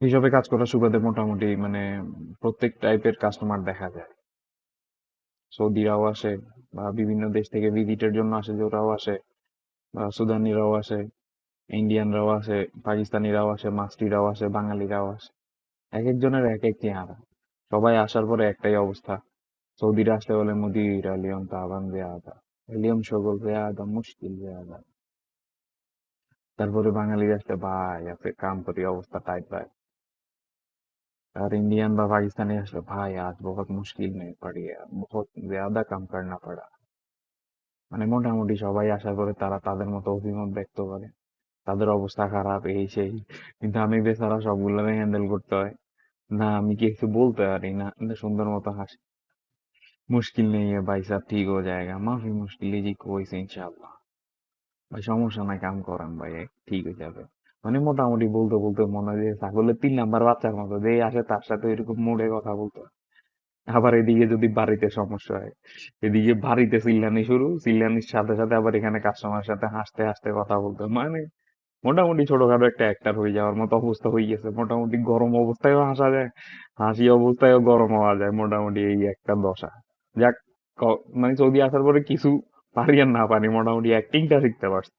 হিসাবে কাজ করার সুবাদে মোটামুটি মানে প্রত্যেক টাইপের কাস্টমার দেখা যায়। সৌদিরাও আসে বা বিভিন্ন দেশ থেকে ভিজিটের জন্য আসে যে ওরাও আসে, বা সুদানিরাও আসে ইন্ডিয়ানরাও আসে পাকিস্তানিরাও আসে মাস্টিরাও আসে বাঙালিরাও আসে। এক একজনের এক এক চেহারা। সবাই আসার পরে একটাই অবস্থা। সৌদিরা আসতে বলে মুদির, আলিয়ম তাবান, জেয়াদা। আলিয়ম শগল জেয়াদা, মুশকিল, জেয়াদা। তারপরে বাঙালিরা আসতে, ভাই আছে কাম করি, অবস্থা টাইট ভাই। और इंडियन বা পাকিস্তানি আসলে ভাই আজ বহুত মুশকিল में पड़ गया बहुत ज्यादा काम करना पड़ा মানে মোটামুটি সবাই আসার পরে তারা তাদের মতো অভিমত ব্যক্ত করে তাদের অবস্থা খারাপ এই সেই কিন্তু আমি বেচারা সবগুলোরে হ্যান্ডেল করতে হয় না আমি কিছু বলতে পারি না কিন্তু সুন্দর মতো হাসি মুশকিল নেই है भाई साहब ठीक हो जाएगा माफी मुश्किल जी कोई से इंशाल्लाह ভাই সমস্যা নাই কাম করান ভাই ঠিক হয়ে যাবে মানে মোটামুটি বলতে বলতে মনে হয় যে ছাগলের তিন নাম্বার বাচ্চার মতো, যে আসে তার সাথে এরকম মুডে কথা বলতে। আবার এদিকে যদি বাড়িতে সমস্যা হয়, এদিকে বাড়িতে চিল্লানি শুরু, চিল্লানির সাথে সাথে আবার এখানে কাস্টমার সাথে হাসতে হাসতে কথা বলতে। মানে মোটামুটি ছোটখাটো একটা অ্যাক্টার হয়ে যাওয়ার মতো অবস্থা হয়ে গেছে মোটামুটি গরম অবস্থায়ও হাসা যায়, হাসি অবস্থায়ও গরম হওয়া যায় মোটামুটি এই একটা দশা যাক মানে সৌদি আসার পরে কিছু পারি আর না পারি, মোটামুটি অ্যাক্টিংটা শিখতে পারছি